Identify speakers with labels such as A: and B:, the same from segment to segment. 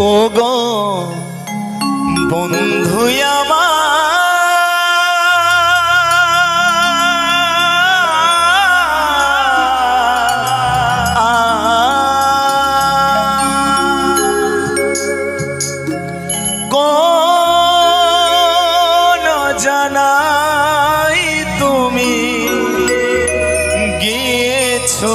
A: ও গো বন্ধু জানাই তুমি গিয়েছো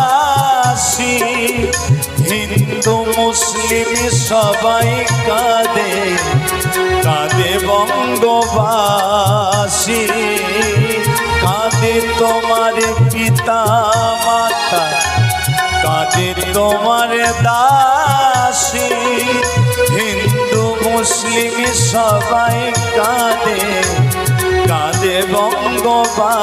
A: সবাই কাঁদে কাঁদে বঙ্গবাসী। কাঁদে তোমার পিতা মাতা কাঁদে তোমার দাসী। হিন্দু, মুসলিম সবাই কাঁদে কাঁদে বঙ্গবাসী।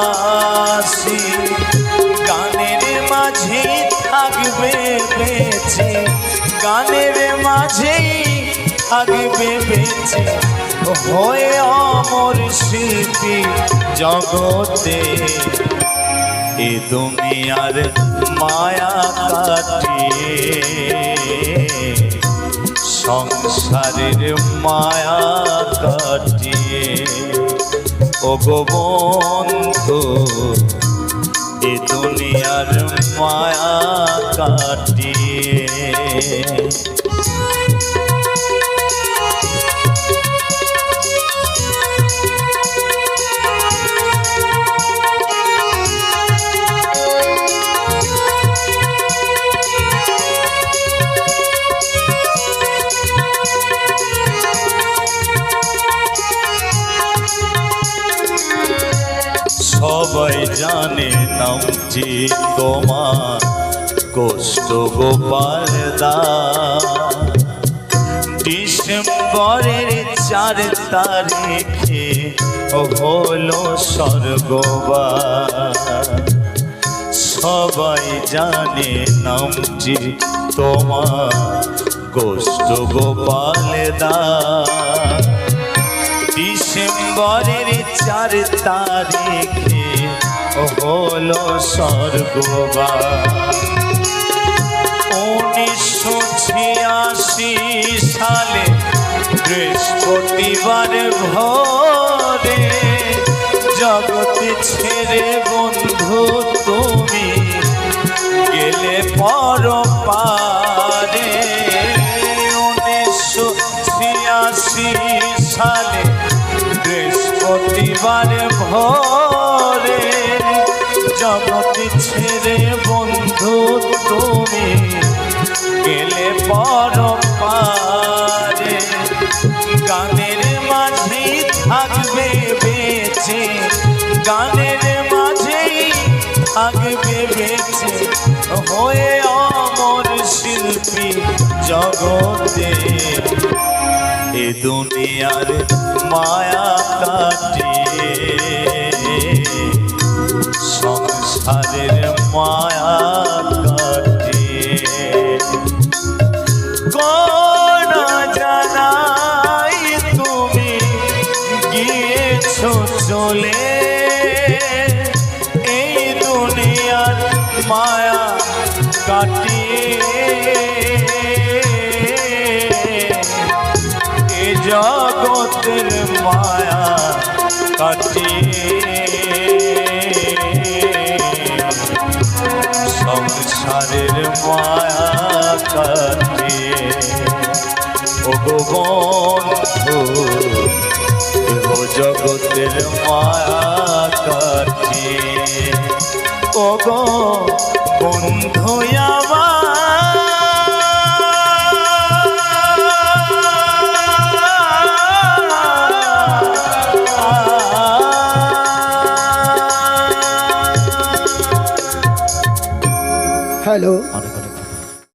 A: গানের মাঝে থাকবে বেঁচে গানের মাঝেই থাকবে বেঁচে। হয়ে অমর শিল্পী জগতে, এ দুনিয়ার মায়া কাটিয়ে সংসারের মায়া কাটিয়ে ও বন্ধু এ দুনিয়ার মায়া কাটিয়ে। সবাই জানে নামটি তোমার। কষ্ট গোপাল দা ডিসেম্বরের চার তারিখে হলো স্বর্গবার। সবাই জানে নামটি তোমার। গোষ্ঠ গোপাল দা ডিসেম্বরের চার তারিখে হলো স্বর্গবার উনিশশো ছিয়াশি সালে বৃহস্পতিবার ভোরে জগতে ছেড়ে বন্ধু তুমি গেলে পর পারে উনিশশো ছিয়াশি সালে বৃহস্পতিবার ভোরে জগতে ছেড়ে বন্ধু তুমি গেলে পর পারে। গানের মাঝে থাকবে বেঁচে, গানের মাঝেই থাকবে বেঁচে। হয়ে অমর শিল্পী জগতে, এ দুনিয়ার মায়া কাটিয়ে চলে। এই দুনিয়ার মায়া কাটিয়ে এ জগতের মায়া কাটিয়ে সংসারের মায়া কাটিয়ে। বন্ধু জগতের মায়া কাটিয়ে ও গো বন্ধু আমার।
B: হ্যালো